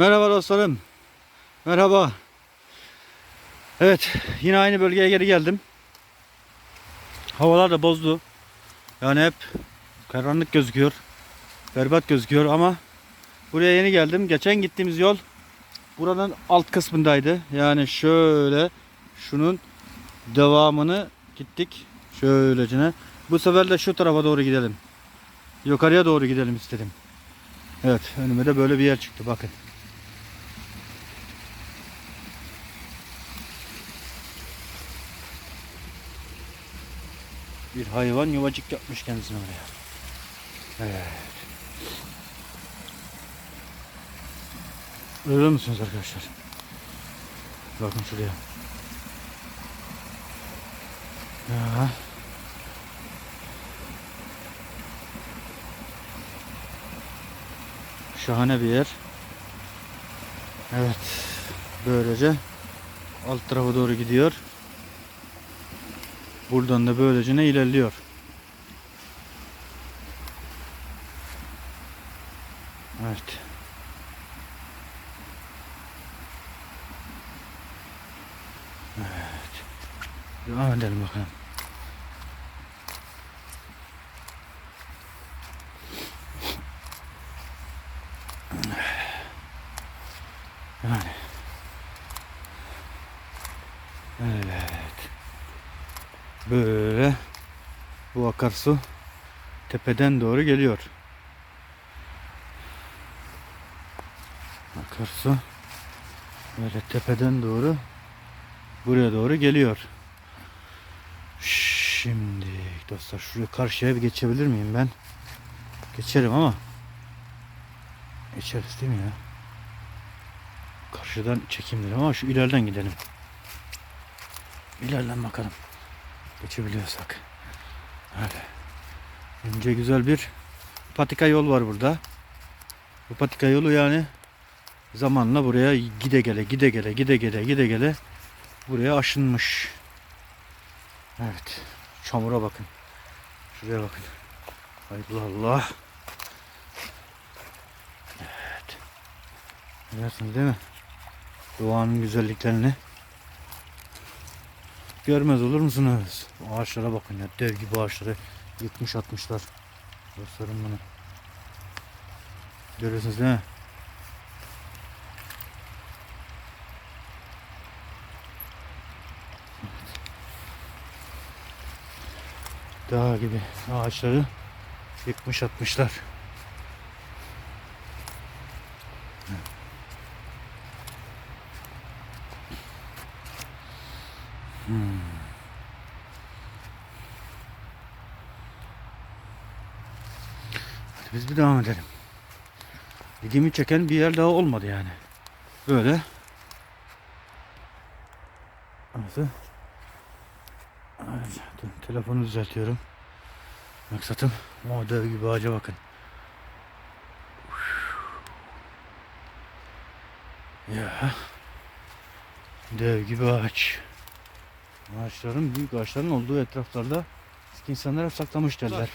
Merhaba dostlarım. Merhaba. Evet yine aynı bölgeye geri geldim. Havalar da bozdu. Yani hep karanlık gözüküyor. Berbat gözüküyor ama buraya yeni geldim. Geçen gittiğimiz yol buranın alt kısmındaydı. Yani şöyle şunun devamını gittik. Şöylecene. Bu sefer de şu tarafa doğru gidelim. Yukarıya doğru gidelim istedim. Evet önüme de böyle bir yer çıktı bakın. Bir hayvan yuvacık yapmış kendisine oraya. Evet. Görüyor musunuz arkadaşlar? Bakın şuraya. Ya. Şahane bir yer. Evet. Böylece alt tarafa doğru gidiyor. Buradan da böylece ne ilerliyor. Evet. Evet. Devam edelim bakalım. Yani. Evet. Böyle bu akarsu tepeden doğru geliyor. Akarsu böyle tepeden doğru buraya doğru geliyor. Şimdi dostlar şuraya karşıya bir geçebilir miyim ben? Geçerim ama geçeriz değil mi ya? Karşıdan çekeyim dedim ama şu ileriden gidelim. İleriden bakalım. Geçebiliyorsak. Öyle. Önce güzel bir patika yol var burada. Bu patika yolu yani zamanla buraya gide gele gide gele gide gele gide gele buraya aşınmış. Evet. Çamura bakın. Şuraya bakın. Hay Allah. Evet. Görüyorsunuz değil mi? Doğanın güzelliklerini. Görmez olur musunuz? Ağaçlara bakın ya. Dev gibi ağaçları yıkmış atmışlar. Dostlarım bunu. Görüyorsunuz değil mi? Dağ gibi ağaçları yıkmış atmışlar. Bir devam edelim. İlgimi çeken bir yer daha olmadı yani. Böyle. Nasıl? Dur, telefonu düzeltiyorum. Maksatım o dev gibi ağaca bakın. Ya. Dev gibi ağaç. Ağaçların, büyük ağaçların olduğu etraflarda eski insanlar hep saklamış derler.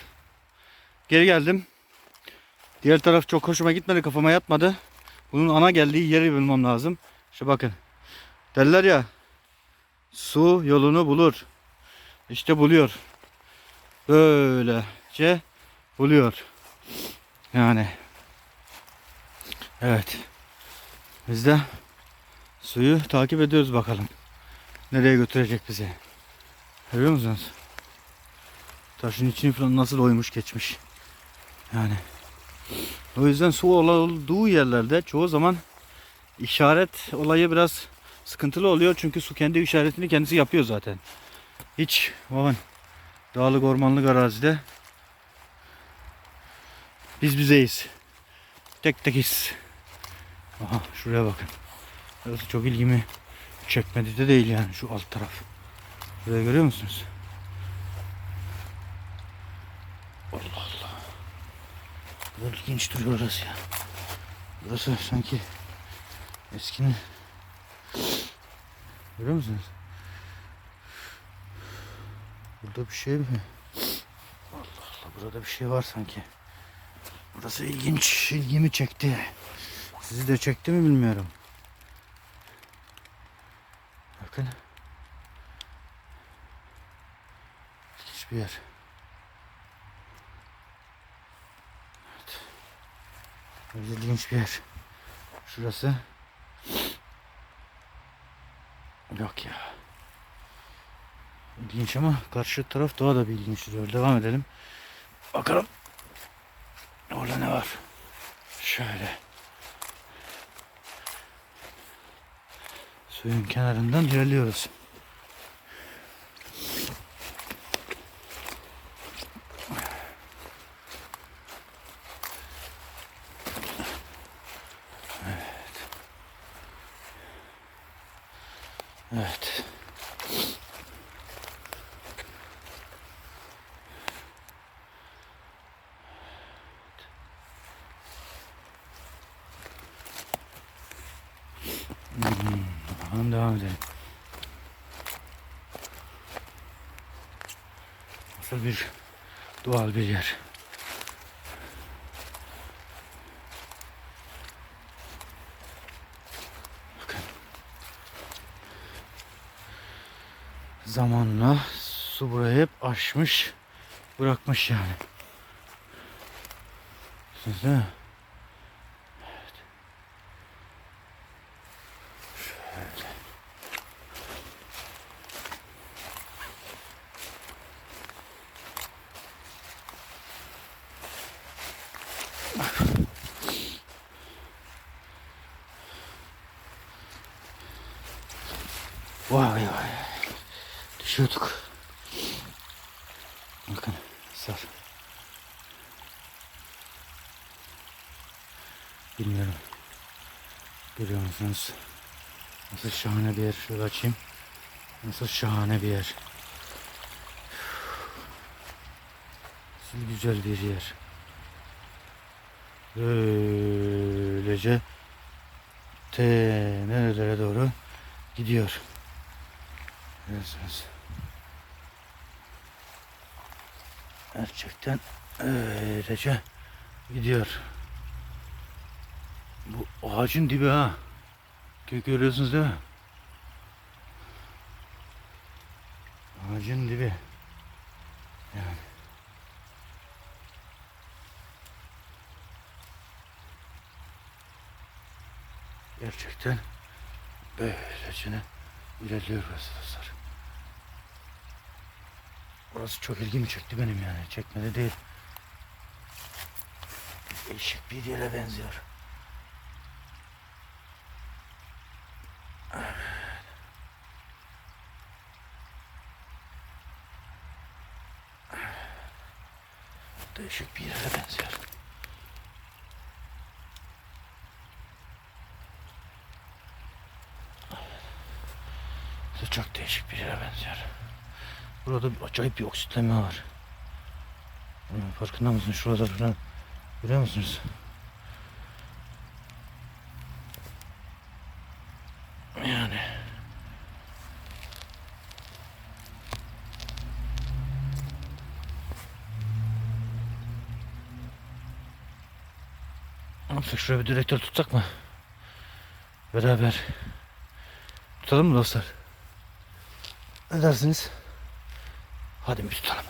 Geri geldim. Diğer taraf çok hoşuma gitmedi, kafama yatmadı. Bunun ana geldiği yeri bulmam lazım. İşte bakın. Derler ya, su yolunu bulur. İşte buluyor. Böylece buluyor. Yani. Evet. Biz de suyu takip ediyoruz bakalım. Nereye götürecek bizi? Görüyor musunuz? Taşın içini falan nasıl oymuş geçmiş. Yani. O yüzden su olduğu yerlerde çoğu zaman işaret olayı biraz sıkıntılı oluyor. Çünkü su kendi işaretini kendisi yapıyor zaten. Hiç bakın dağlık ormanlık arazide biz bizeyiz. Tek tekiz. Aha şuraya bakın. Burası çok ilgimi çekmedi de değil yani şu alt taraf. Burayı görüyor musunuz? Allah Allah. Böyle ilginç duruyor orası ya. Burası sanki eskinin Görüyor musunuz? Burada bir şey mi? Allah Allah burada bir şey var sanki. Burası ilginç. ilgimi çekti. Sizi de çekti mi bilmiyorum. Bakın. Hiçbir yer. Evet. Böyle ilginç bir yer. Şurası. Yok ya. İlginç ama karşı taraf daha da bir ilginç duruyor. Devam edelim. Bakalım. Orada ne var? Şöyle. Suyun kenarından ilerliyoruz. Evet. Bakalım devam edelim. Nasıl bir doğal bir yer. Zamanla su burayı hep aşmış, bırakmış yani. Siz değil mi? Vay vay. Düşüyorduk. Bakın sar. Bilmiyorum. Görüyor musunuz? Nasıl şahane bir yer. Şöyle açayım. Nasıl şahane bir yer. Nasıl güzel bir yer. Böylece te nerelere doğru gidiyor. Görüyorsunuz. Gerçekten öylece gidiyor. Bu ağacın dibi ha. Gö- Görüyorsunuz değil mi? Ağacın dibi. Yani. Gerçekten böylecene ilerliyor dostlar. Burası çok ilgimi çekti benim yani. Çekmedi değil. Değişik bir yere benziyor. Değişik bir yere benziyor. Çok değişik bir yere benziyor. Burada acayip bir oksitleme var. Farkında mısınız? Şurada falan. Görüyor musunuz? Yani. Yapsak şuraya bir direktör tutsak mı? Beraber. Tutalım mı dostlar? Ne dersiniz? Hadi bir tutalım.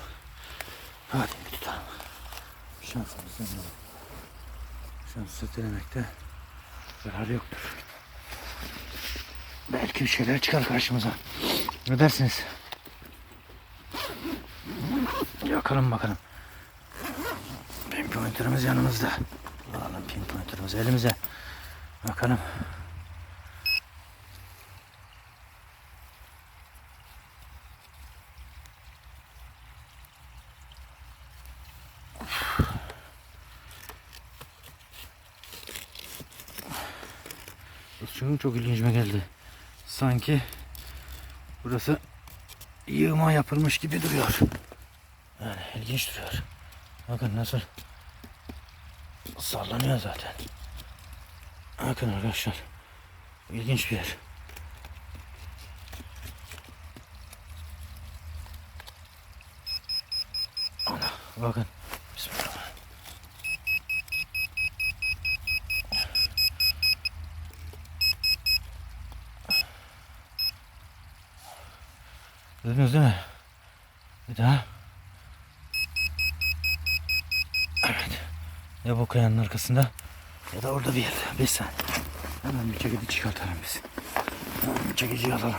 Hadi bir tutalım. Şansımız deneyelim. Şansı denemekte zarar yoktur. Belki bir şeyler çıkar karşımıza. Ne dersiniz? Yakalım bakalım. Pinpointer'ımız yanımızda. Alalım pinpointer'ımızı elimize. Bakalım. Çünkü çok ilginçime geldi. Sanki burası yığma yapılmış gibi duruyor. Yani ilginç duruyor. Bakın nasıl sallanıyor zaten. Bakın arkadaşlar. İlginç bir yer. Ana bakın. Duydunuz değil mi? Bir daha. Evet. Ya bu kayanın arkasında ya da orada bir yerde. Bir saniye. Hemen bir çekici çıkartalım biz. Hemen bir çekiciyi alalım.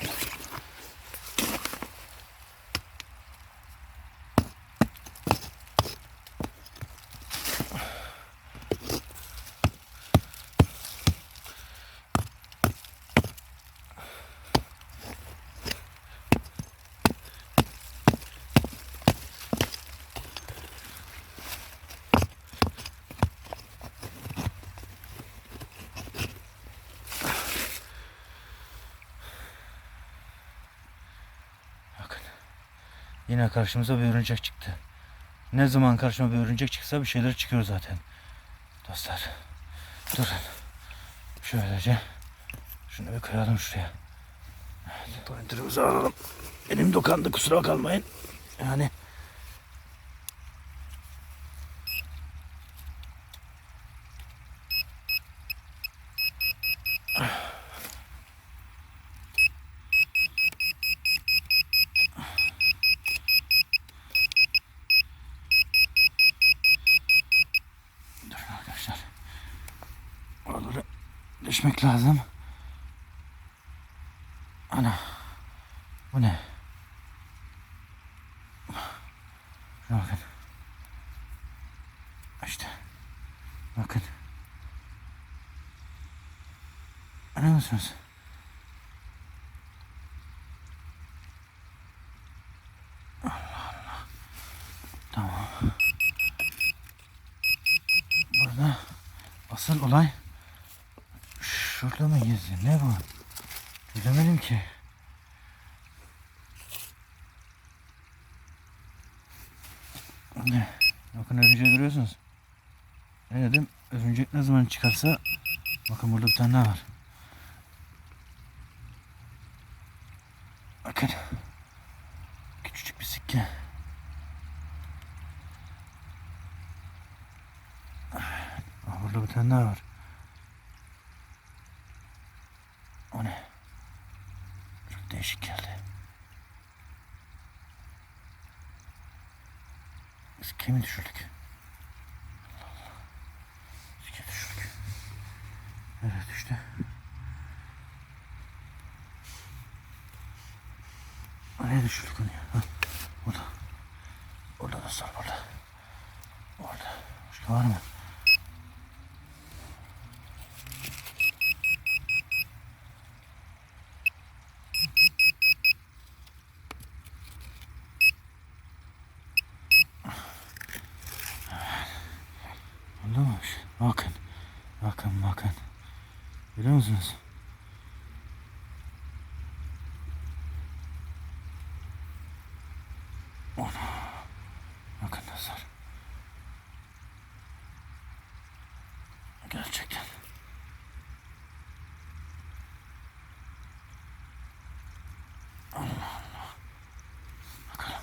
Yine karşımıza bir örümcek çıktı. Ne zaman karşıma bir örümcek çıksa bir şeyler çıkıyor zaten. Dostlar. Durun. Şöylece. Şunu bir koyalım şuraya. Evet. Pointer'ımızı alalım. Elim dokandı kusura kalmayın. Yani düşmek lazım. Ana. Bu ne? Bakın. İşte. Bakın. Anlıyor musunuz? Allah Allah. Tamam. Burada asıl olay şurada mı gizli? Ne bu? Çözemedim ki. Ne? Bakın örümceği görüyorsunuz. Ne dedim? Örümcek ne zaman çıkarsa bakın burada bir tane daha var. Bakın. Küçücük bir sikke. Aa, burada bir tane daha var. O ne? Çok değişik geldi. Biz kimi düşürdük? Allah kimi düşürdük? Nereye düştü? Nereye düşürdük onu ya? Ha, burada. Orada da sor burada. Orada. Başka var mı? Bakın. Bakın bakın. Biliyor musunuz? Ona. Bakın nazar. Gerçekten. Allah Allah. Bakalım.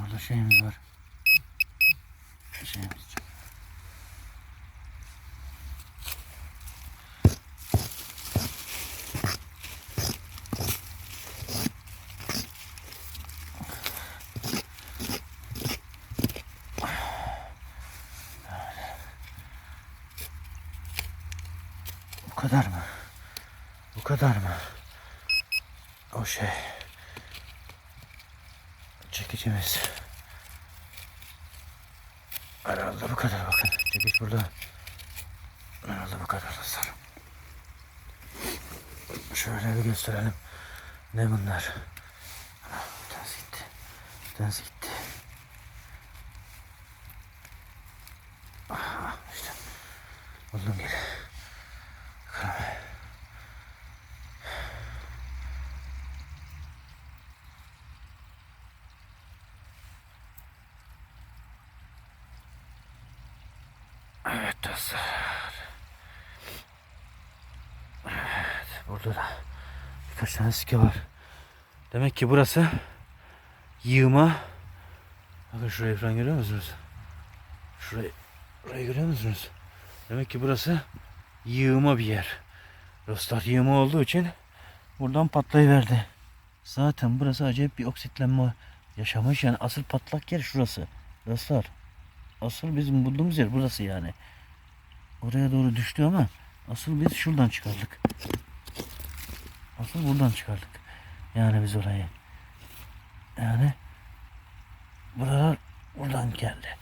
Orada şeyimiz var. Şeyimiz. Bu kadar mı? Bu kadar mı? O şey. Çekicimiz. Herhalde bu kadar bakın. Çekiç burada. Herhalde bu kadar dostlar. Şöyle bir gösterelim. Ne bunlar? Bir tanesi gitti. Bir tanesi gitti. Aha, işte. Buldum geri. Bakalım. Dostlar. Evet burada da birkaç tane sike var. Demek ki burası yığma. Bakın şurayı falan görüyor musunuz? Şurayı Burayı görüyor musunuz? Demek ki burası yığıma bir yer. Dostlar yığıma olduğu için buradan patlayıverdi. Zaten burası acayip bir oksitlenme yaşamış. Yani asıl patlak yer şurası. Dostlar. Asıl bizim bulduğumuz yer burası yani. Oraya doğru düştü ama asıl biz şuradan çıkardık. Asıl buradan çıkardık. Yani biz orayı. Yani buralar buradan geldi.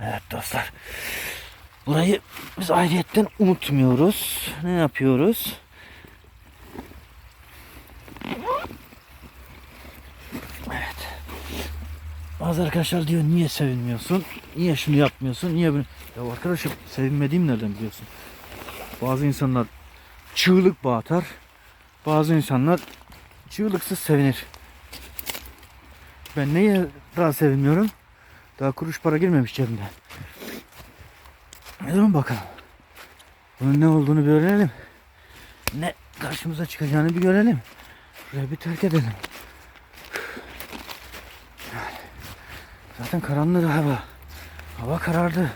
Evet dostlar. Burayı biz ayrıyetten unutmuyoruz. Ne yapıyoruz? Evet. Bazı arkadaşlar diyor niye sevinmiyorsun? Niye şunu yapmıyorsun? Niye bunu? Ya arkadaşım sevinmediğim nereden biliyorsun? Bazı insanlar çığlık bağıtar. Bazı insanlar çığlıksız sevinir. Ben neye daha sevinmiyorum? Daha kuruş para girmemiş cebimden. Ne durun bakalım. Bunun ne olduğunu bir öğrenelim. Ne karşımıza çıkacağını bir görelim. Şurayı bir terk edelim. Zaten karanlık hava. Hava karardı.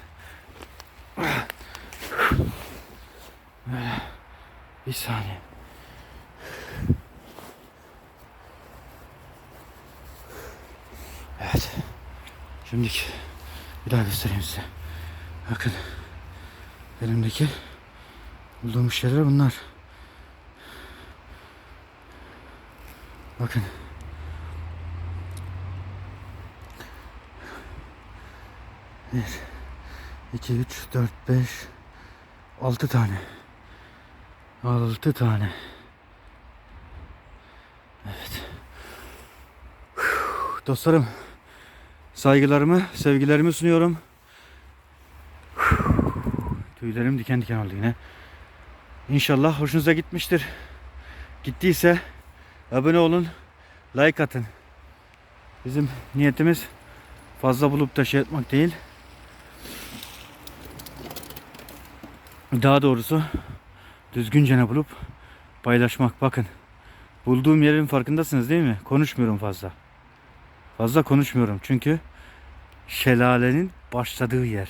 Bir saniye. Evet. Şimdiki bir daha göstereyim size. Bakın. Elimdeki bulduğum şeyler bunlar. Bakın. Bir, iki, üç, dört, beş, altı tane. Altı tane. Evet. Dostlarım, saygılarımı, sevgilerimi sunuyorum. Tüylerim diken diken oldu yine. İnşallah hoşunuza gitmiştir. Gittiyse abone olun, like atın. Bizim niyetimiz fazla bulup da şey etmek değil. Daha doğrusu düzgünce ne bulup paylaşmak. Bakın bulduğum yerin farkındasınız değil mi? Konuşmuyorum fazla. Fazla konuşmuyorum çünkü şelalenin başladığı yer.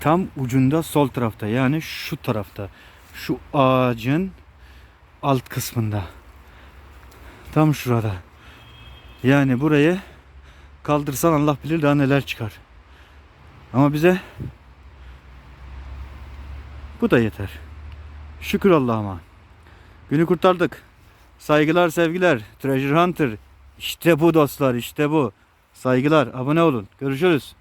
Tam ucunda sol tarafta yani şu tarafta. Şu ağacın alt kısmında. Tam şurada. Yani burayı kaldırsan Allah bilir daha neler çıkar. Ama bize bu da yeter. Şükür Allah'ıma. Günü kurtardık. Saygılar sevgiler. Treasure Hunter. İşte bu dostlar işte bu. Saygılar abone olun. Görüşürüz.